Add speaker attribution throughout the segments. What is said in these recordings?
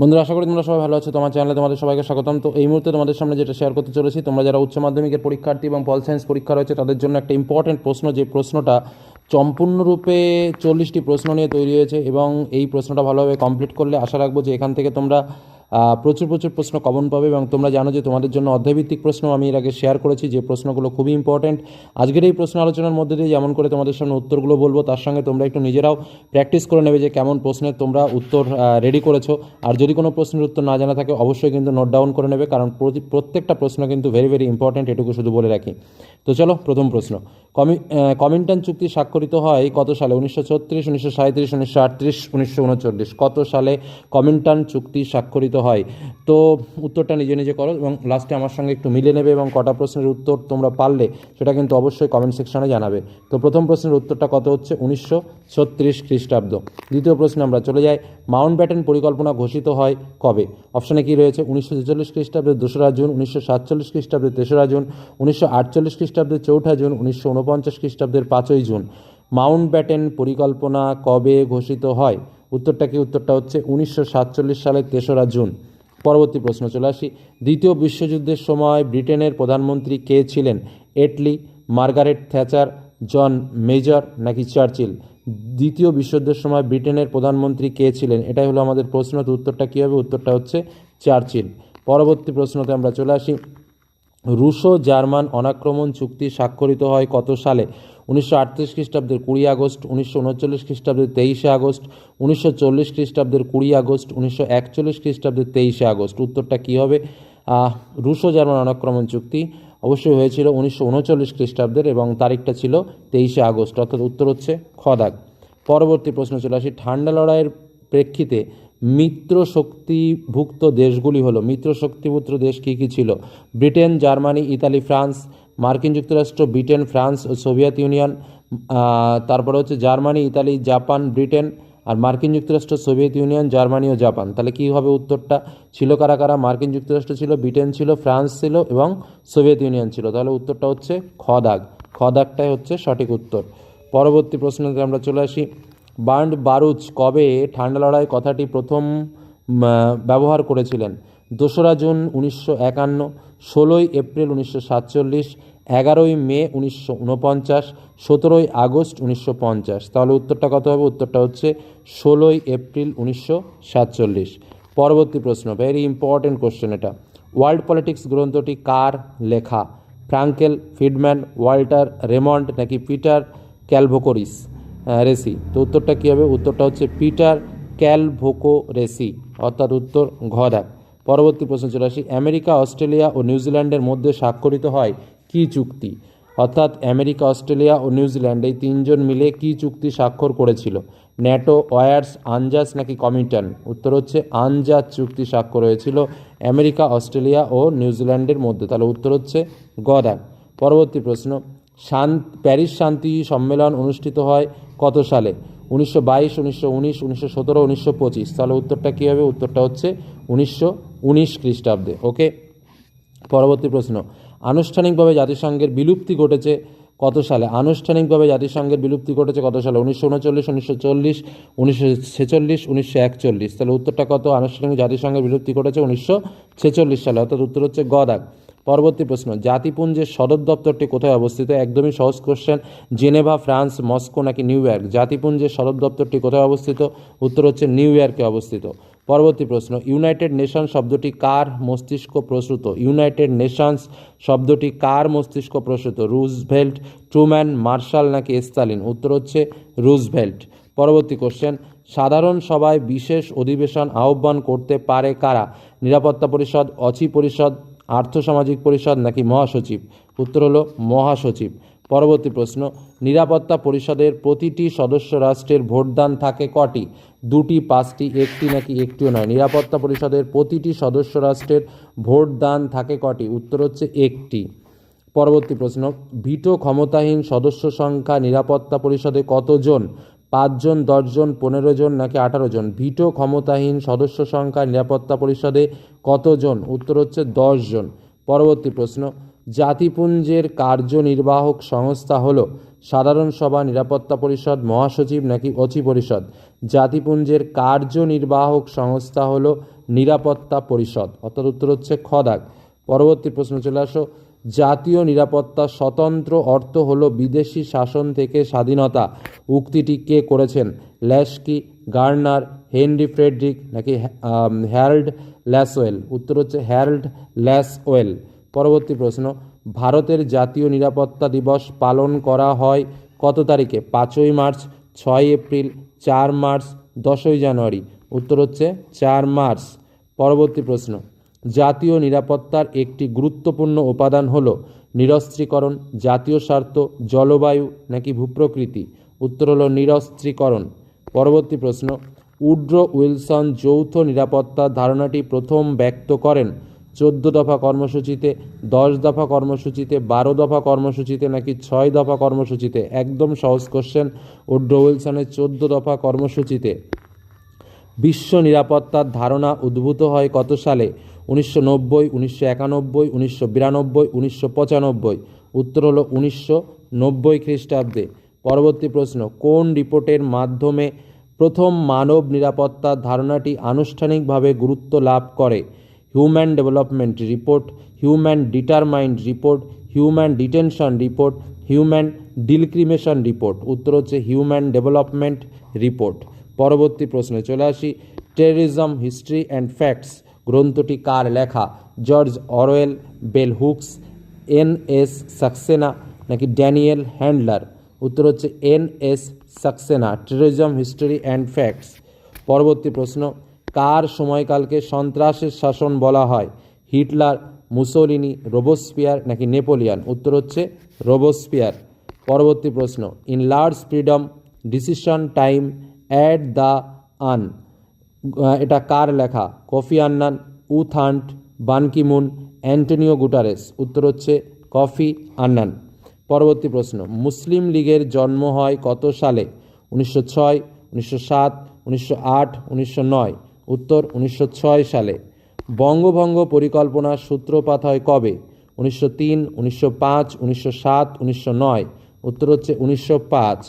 Speaker 1: বন্ধুরা, আশা করি তোমরা সবাই ভালো আছো। তোমার চ্যানেলে তোমাদের সবাইকে স্বাগতম। তো এই মুহূর্তে তোমাদের সামনে যেটা শেয়ার করতে চলেছি, তোমরা যারা উচ্চ মাধ্যমিকের পরীক্ষার্থী এবং পল সায়েন্স পরীক্ষা রয়েছে, তাদের জন্য একটা ইম্পর্টেন্ট প্রশ্ন। যে প্রশ্নটা সম্পূর্ণরূপে চল্লিশটি প্রশ্ন নিয়ে তৈরি হয়েছে এবং এই প্রশ্নটা ভালোভাবে কমপ্লিট করলে আশা রাখব যে এখান থেকে তোমরা প্রচুর প্রচুর প্রশ্ন কমন পাবে এবং তোমরা জানো যে তোমাদের জন্য অধ্যায়ভিত্তিক প্রশ্ন আমি এর আগে শেয়ার করেছি, যে প্রশ্নগুলো খুবই ইম্পর্টেন্ট আজকের এই প্রশ্ন আলোচনার মধ্যে দিয়ে যেমন করে তোমাদের সামনে উত্তরগুলো বলব, তার সঙ্গে তোমরা একটু নিজেরাও প্র্যাকটিস করে নেবে যে কেমন প্রশ্নের তোমরা উত্তর রেডি করেছ। আর যদি কোনো প্রশ্নের উত্তর না জানা থাকে, অবশ্যই কিন্তু নোট ডাউন করে নেবে, কারণ প্রতি- প্রত্যেকটা প্রশ্ন কিন্তু ভেরি ভেরি ইম্পর্টেন্ট এটুকু শুধু বলে রাখি। তো চলো, প্রথম প্রশ্ন। কমি কমিন্টান চুক্তি স্বাক্ষরিত হয় কত সালে? উনিশশো ছত্রিশ, উনিশশো সাঁত্রিশ উনিশশো আটত্রিশ, উনিশশো উনচল্লিশ। কত সালে কমিন্টান চুক্তি স্বাক্ষরিত হয়। তো উত্তরটা নিজে নিজে করো এবং লাস্টে আমার সঙ্গে একটু মিলে নেবে এবং কটা প্রশ্নের উত্তর তোমরা পারলে সেটা কিন্তু অবশ্যই কমেন্ট সেকশনে জানাবে। তো প্রথম প্রশ্নের উত্তরটা কত হচ্ছে? উনিশশো ছত্রিশ খ্রিস্টাব্দ। দ্বিতীয় প্রশ্নে আমরা চলে যাই। মাউন্ট ব্যাটেন পরিকল্পনা ঘোষিত হয় কবে? অপশানে কি রয়েছে? উনিশশো ছেচল্লিশ খ্রিস্টাব্দে দোসরা জুন, উনিশশো সাতচল্লিশ খ্রিস্টাব্দে তেসরা জুন, উনিশশো আটচল্লিশ খ্রিস্টাব্দের চৌঠা জুন, উনিশশো উনপঞ্চাশ খ্রিস্টাব্দের পাঁচই জুন। মাউন্ট ব্যাটেন পরিকল্পনা কবে ঘোষিত হয়? উত্তরটা কি? উত্তরটা হচ্ছে উনিশশো সাতচল্লিশ সালের তেসরা জুন। পরবর্তী প্রশ্ন চলে আসি। দ্বিতীয় বিশ্বযুদ্ধের সময় ব্রিটেনের প্রধানমন্ত্রী কে ছিলেন? Attlee, Margaret Thatcher, John Major নাকি চার্চিল? দ্বিতীয় বিশ্বযুদ্ধের সময় ব্রিটেনের প্রধানমন্ত্রী কে ছিলেন? এটাই হলো আমাদের প্রশ্ন, তো উত্তরটা কী হবে? উত্তরটা হচ্ছে চার্চিল। পরবর্তী প্রশ্নতে আমরা চলে আসি। রুশো জার্মান অনাক্রমণ চুক্তি স্বাক্ষরিত হয় কত সালে? উনিশশো আটত্রিশ খ্রিস্টাব্দের কুড়ি আগস্ট, উনিশশো উনচল্লিশ খ্রিস্টাব্দের তেইশে আগস্ট, উনিশশো চল্লিশ খ্রিস্টাব্দের কুড়ি আগস্ট, উনিশশো একচল্লিশ খ্রিস্টাব্দের তেইশে আগস্ট। উত্তরটা কী হবে? রুশো জার্মান অনাক্রমণ চুক্তি অবশ্যই হয়েছিল উনিশশো উনচল্লিশ খ্রিস্টাব্দের এবং তারিখটা ছিল তেইশে আগস্ট, অর্থাৎ উত্তর হচ্ছে খদাগ পরবর্তী প্রশ্ন চলে আসি, ঠান্ডা লড়াইয়ের প্রেক্ষিতে মিত্র শক্তিভুক্ত দেশগুলি হলো মিত্র শক্তিভুক্ত দেশ কী কী ছিল? ব্রিটেন, জার্মানি, ইতালি, ফ্রান্স, মার্কিন যুক্তরাষ্ট্র, ব্রিটেন, ফ্রান্স ও সোভিয়েত ইউনিয়ন তারপরে হচ্ছে জার্মানি, ইতালি, জাপান, ব্রিটেন আর মার্কিন যুক্তরাষ্ট্র, সোভিয়েত ইউনিয়ন, জার্মানি ও জাপান। তাহলে কী হবে উত্তরটা? ছিল কারা কারা? মার্কিন যুক্তরাষ্ট্র ছিল, ব্রিটেন ছিল, ফ্রান্স ছিল এবং সোভিয়েত ইউনিয়ন ছিল। তাহলে উত্তরটা হচ্ছে খ দাগ খ দাগটাই হচ্ছে সঠিক উত্তর। পরবর্তী প্রশ্নতে আমরা চলে আসি। বার্ন্ড বারুচ কবে ঠান্ডা লড়াই কথাটি প্রথম ব্যবহার করেছিলেন? দোসরা জুন উনিশশো একান্ন, ষোলোই এপ্রিল উনিশশো সাতচল্লিশ, এগারোই মে উনিশশো উনপঞ্চাশ সতেরোই আগস্ট উনিশশো পঞ্চাশ। তাহলে উত্তরটা কত হবে? উত্তরটা হচ্ছে ষোলোই এপ্রিল উনিশশো সাতচল্লিশ। পরবর্তী প্রশ্ন ভেরি ইম্পর্টেন্ট কোশ্চেন এটা। ওয়ার্ল্ড পলিটিক্স গ্রন্থটি কার লেখা? ফ্রাঙ্কেল ফিডম্যান, ওয়াল্টার রেমন্ড, নাকি পিটার ক্যালভোকোরিস? রেসি। তো উত্তরটা কী হবে? উত্তরটা হচ্ছে পিটার ক্যালভোকো রেসি অর্থাৎ উত্তর ঘ পরবর্তী প্রশ্ন চলে আসি। আমেরিকা, অস্ট্রেলিয়া ও নিউজিল্যান্ডের মধ্যে স্বাক্ষরিত হয় কী চুক্তি? অর্থাৎ আমেরিকা, অস্ট্রেলিয়া ও নিউজিল্যান্ড এই তিনজন মিলে কী চুক্তি স্বাক্ষর করেছিল? ন্যাটো, ওয়ার্স, আনজাস নাকি কমিটন? উত্তর হচ্ছে আনজাস চুক্তি স্বাক্ষর হয়েছিল আমেরিকা, অস্ট্রেলিয়া ও নিউজিল্যান্ডের মধ্যে। তাহলে উত্তর হচ্ছে গ দাগ পরবর্তী প্রশ্ন শান, প্যারিস শান্তি সম্মেলন অনুষ্ঠিত হয় কত সালে? উনিশশো বাইশ, উনিশশো উনিশ, উনিশশো সতেরো, উনিশশো পঁচিশ। তাহলে উত্তরটা কী হবে? উত্তরটা হচ্ছে উনিশশো উনিশ খ্রিস্টাব্দে, ওকে? পরবর্তী প্রশ্ন। আনুষ্ঠানিকভাবে জাতিসংঘের বিলুপ্তি ঘটেছে কত সালে? আনুষ্ঠানিকভাবে জাতিসংঘের বিলুপ্তি ঘটেছে কত সালে? উনিশশো উনচল্লিশ, উনিশশো চল্লিশ, উনিশশো ছেচল্লিশ, উনিশশো একচল্লিশ। তাহলে উত্তরটা কত? আনুষ্ঠানিক জাতিসংঘের বিলুপ্তি ঘটেছে উনিশশো ছেচল্লিশ সালে। অর্থাৎ উত্তর হচ্ছে গদাগ। পরবর্তী প্রশ্ন, জাতিপুঞ্জের সদর দপ্তরটি কোথায় অবস্থিত? একদমই সহজ কোশ্চেন জেনেভা, ফ্রান্স, মস্কো নাকি নিউ ইয়র্ক? জাতিপুঞ্জের সদর দপ্তরটি কোথায় অবস্থিত? উত্তর হচ্ছে নিউ ইয়র্কে অবস্থিত। পরবর্তী প্রশ্ন, ইউনাইটেড নেশন শব্দটি কার মস্তিষ্ক প্রসূত? ইউনাইটেড নেশনস শব্দটি কার মস্তিষ্ক প্রসূত? রুজভেল্ট, ট্রুম্যান, মার্শাল নাকি স্টালিন? উত্তর হচ্ছে রুজভেল্ট। পরবর্তী কোশ্চেন সাধারণ সভায় বিশেষ অধিবেশন আহ্বান করতে পারে কারা? নিরাপত্তা পরিষদ, অচি পরিষদ আর্থসামাজিক পরিষদ নাকি মহাসচিব? উত্তর হলো, মহাসচিব। পরবর্তী প্রশ্ন, নিরাপত্তা পরিষদের প্রতিটি সদস্য রাষ্ট্রের ভোটদান থাকে কটি? দুটি, পাঁচটি, একটি নাকি একটিও নয়? নিরাপত্তা পরিষদের প্রতিটি সদস্য রাষ্ট্রের ভোটদান থাকে কটি? উত্তর হচ্ছে একটি। পরবর্তী প্রশ্ন, ভিটো ক্ষমতাহীন সদস্য সংখ্যা নিরাপত্তা পরিষদে কতজন? পাঁচজন, দশজন পনেরো জন নাকি আঠারো জন ভিটো ক্ষমতাহীন সদস্য সংখ্যা নিরাপত্তা পরিষদে কতজন? উত্তর হচ্ছে জন পরবর্তী প্রশ্ন, জাতিপুঞ্জের কার্যনির্বাহক সংস্থা হল সাধারণ সভা নিরাপত্তা পরিষদ, মহাসচিব নাকি অচি পরিষদ? জাতিপুঞ্জের কার্যনির্বাহক সংস্থা হল নিরাপত্তা পরিষদ। অর্থাৎ উত্তর হচ্ছে খ দাগ পরবর্তী প্রশ্ন চলে আসো। জাতীয় নিরাপত্তা স্বতন্ত্র অর্থ হলো বিদেশি শাসন থেকে স্বাধীনতা। উক্তিটি কে করেছেন? ল্যাশকি, গার্নার, হেনরি ফ্রেডরিক নাকি হ্যারল্ড ল্যাসওয়েল? উত্তর হচ্ছে হ্যারল্ড ল্যাসওয়েল। পরবর্তী প্রশ্ন, ভারতের জাতীয় নিরাপত্তা দিবস পালন করা হয় কত তারিখে? পাঁচই মার্চ, ছয় এপ্রিল, চার মার্চ, দশই জানুয়ারি। উত্তর হচ্ছে চার মার্চ। পরবর্তী প্রশ্ন জাতীয় নিরাপত্তার একটি গুরুত্বপূর্ণ উপাদান হল নিরস্ত্রীকরণ, জাতীয় স্বার্থ, জলবায়ু নাকি ভূপ্রকৃতি। উত্তর হলো নিরস্ত্রীকরণ। পরবর্তী প্রশ্ন, উড্রো উইলসন যৌথ নিরাপত্তার ধারণাটি প্রথম ব্যক্ত করেন চোদ্দ দফা কর্মসূচিতে, দশ দফা কর্মসূচিতে, বারো দফা কর্মসূচিতে নাকি ছয় দফা কর্মসূচিতে? একদম সহজ কোশ্চেন উড্রো উইলসনের চোদ্দ দফা কর্মসূচিতে। বিশ্ব নিরাপত্তার ধারণা উদ্ভূত হয় কত সালে? উনিশশো নব্বই, উনিশশো একানব্বই, উনিশশো বিরানব্বই, উনিশশো পঁচানব্বই। উত্তর হলো উনিশশো নব্বই খ্রিস্টাব্দে। পরবর্তী প্রশ্ন, কোন রিপোর্টের মাধ্যমে প্রথম মানব নিরাপত্তার ধারণাটি আনুষ্ঠানিকভাবে গুরুত্ব লাভ করে? Human development report, human determined report, human detention report, human discrimination report. উত্তর হচ্ছে হিউম্যান ডেভেলপমেন্ট রিপোর্ট। পরবর্তী প্রশ্নে চলে আসি, টেররিজম হিস্ট্রি অ্যান্ড ফ্যাক্টস। গ্রন্থটি কার লেখা? George Orwell bell hooks, N S Saxena নাকি ড্যানিয়েল হ্যান্ডলার? উত্তর হচ্ছে N S Saxena terrorism history and facts পরবর্তী প্রশ্ন, কার সময়কালকে সন্ত্রাসের শাসন বলা হয়? হিটলার, মুসোলিনি রোবোস্পিয়ার নাকি নেপোলিয়ান? উত্তর হচ্ছে রোবোস্পিয়ার পরবর্তী প্রশ্ন in large freedom decision time at the UN এটা কার লেখা? Kofi Annan U Thant Ban Ki Moon Antonio Guterres. উত্তর হচ্ছে কফি আন্নান। পরবর্তী প্রশ্ন, মুসলিম লীগের জন্ম হয় কত সালে? উনিশশো ছয়, উনিশশো সাত, উনিশশো আট, উনিশশো নয়। উত্তর, উনিশশো ছয় সালে। বঙ্গভঙ্গ পরিকল্পনার সূত্রপাত হয় কবে? উনিশশো তিন, উনিশশো পাঁচ, উনিশশো সাত, উনিশশো নয়। উত্তর হচ্ছে উনিশশো পাঁচ।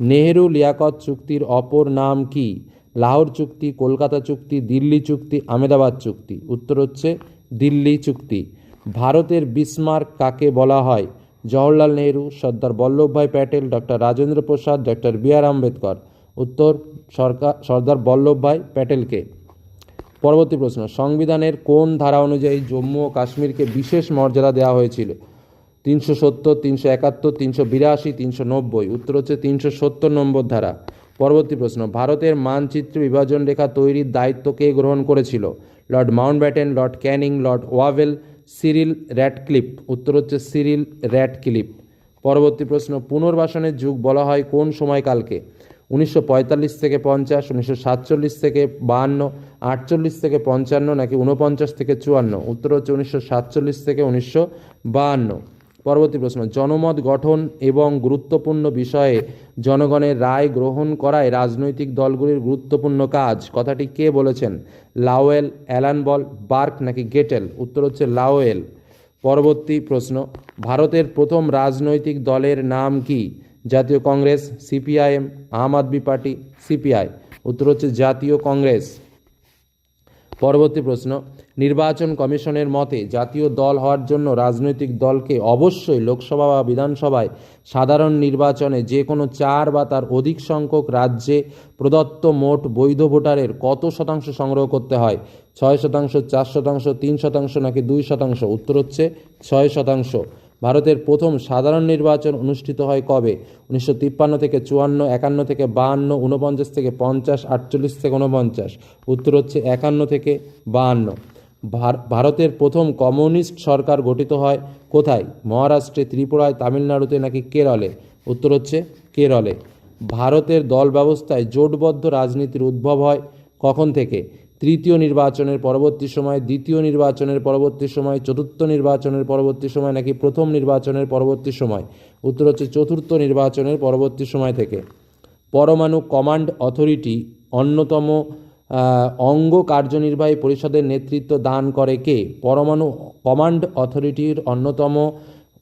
Speaker 1: নেহেরু লিয়াকত চুক্তির অপর নাম কি? লাহোর চুক্তি, কলকাতা চুক্তি, দিল্লি চুক্তি, আমেদাবাদ চুক্তি। উত্তর হচ্ছে দিল্লি চুক্তি। ভারতের বিসমার্ক কাকে বলা হয়? Jawaharlal Nehru, Sardar Vallabhbhai Patel, doctor Rajendra Prasad, doctor B R Ambedkar. উত্তর, সরকার, সর্দার বল্লভভাই প্যাটেলকে। পরবর্তী প্রশ্ন, সংবিধানের কোন ধারা অনুযায়ী জম্মু ও কাশ্মীরকে বিশেষ মর্যাদা দেওয়া হয়েছিল? তিনশো সত্তর, তিনশো একাত্তর, তিনশো বিরাশি, তিনশো নব্বই। উত্তর হচ্ছে তিনশো সত্তর নম্বর ধারা। পরবর্তী প্রশ্ন, ভারতের মানচিত্র বিভাজন রেখা তৈরির দায়িত্ব কে গ্রহণ করেছিল? Lord Mountbatten, Lord Canning, Lord Wavell, Cyril Radcliffe উত্তর হচ্ছে সিরিল র্যাটক্লিপ পরবর্তী প্রশ্ন, পুনর্বাসনের যুগ বলা হয় কোন সময়কালকে? উনিশশো পঁয়তাল্লিশ থেকে পঞ্চাশ, উনিশশো সাতচল্লিশ থেকে বাহান্ন, আটচল্লিশ থেকে পঞ্চান্ন নাকি উনপঞ্চাশ থেকে চুয়ান্ন? উত্তর হচ্ছে উনিশশো সাতচল্লিশ থেকে উনিশশো বাহান্ন। পরবর্তী প্রশ্ন, জনমত গঠন এবং গুরুত্বপূর্ণ বিষয়ে জনগণের রায় গ্রহণ করায় রাজনৈতিক দলগুলির গুরুত্বপূর্ণ কাজ। কথাটি কে বলেছেন? লাওয়েল, অ্যালান বল, বার্ক নাকি গেটেল? উত্তর হচ্ছে লাওয়েল। পরবর্তী প্রশ্ন, ভারতের প্রথম রাজনৈতিক দলের নাম কি? জাতীয় Congress, CPIM, Aam Aadmi Party, CPI. উত্তর হচ্ছে জাতীয় কংগ্রেস। পরবর্তী প্রশ্ন, নির্বাচন কমিশনের মতে জাতীয় দল হওয়ার জন্য রাজনৈতিক দলকে অবশ্যই লোকসভা বা বিধানসভায় সাধারণ নির্বাচনে যে কোনো চার বা তার অধিক সংখ্যক রাজ্যে প্রদত্ত মোট বৈধ ভোটারের কত শতাংশ সংগ্রহ করতে হয়? ছয় শতাংশ, চার শতাংশ, তিন শতাংশ নাকি দুই শতাংশ? উত্তর হচ্ছে ছয় শতাংশ। ভারতের প্রথম সাধারণ নির্বাচন অনুষ্ঠিত হয় কবে? উনিশশো তিপ্পান্ন থেকে চুয়ান্ন, একান্ন থেকে বাহান্ন উনপঞ্চাশ থেকে পঞ্চাশ, আটচল্লিশ থেকে উনপঞ্চাশ উত্তর হচ্ছে একান্ন থেকে বাহান্ন ভার- ভারতের প্রথম কমিউনিস্ট সরকার গঠিত হয় কোথায়? মহারাষ্ট্রে, ত্রিপুরায়, তামিলনাড়ুতে নাকি কেরলে? উত্তর হচ্ছে কেরলে। ভারতের দল ব্যবস্থায় জোটবদ্ধ রাজনীতির উদ্ভব হয় কখন থেকে? তৃতীয় নির্বাচনের পরবর্তী সময়, দ্বিতীয় নির্বাচনের পরবর্তী সময়, চতুর্থ নির্বাচনের পরবর্তী সময়, নাকি প্রথম নির্বাচনের পরবর্তী সময়? উত্তর হচ্ছে চতুর্থ নির্বাচনের পরবর্তী সময় থেকে। পরমাণু কমান্ড অথরিটি অন্যতম অঙ্গ কার্যনির্বাহী পরিষদের নেতৃত্ব দান করে কে? পরমাণু কমান্ড অথরিটির অন্যতম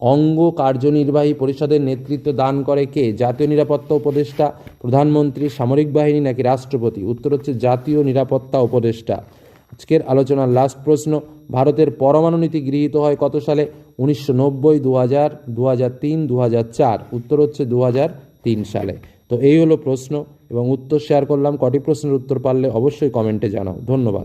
Speaker 1: অঙ্গ কার্যনির্বাহী পরিষদের নেতৃত্ব দান করে কে? জাতীয় নিরাপত্তা উপদেষ্টা, প্রধানমন্ত্রী, সামরিক বাহিনী নাকি রাষ্ট্রপতি? উত্তর হচ্ছে জাতীয় নিরাপত্তা উপদেষ্টা। আজকের আলোচনার লাস্ট প্রশ্ন, ভারতের পরমাণু নীতি গৃহীত হয় কত সালে? উনিশশো নব্বই দু হাজার দু হাজার তিন দু হাজার চার। উত্তর হচ্ছে দু হাজার তিন সালে। তো এই হলো প্রশ্ন এবং উত্তর শেয়ার করলাম। কটি প্রশ্নের উত্তর পারলে অবশ্যই কমেন্টে জানাও। ধন্যবাদ।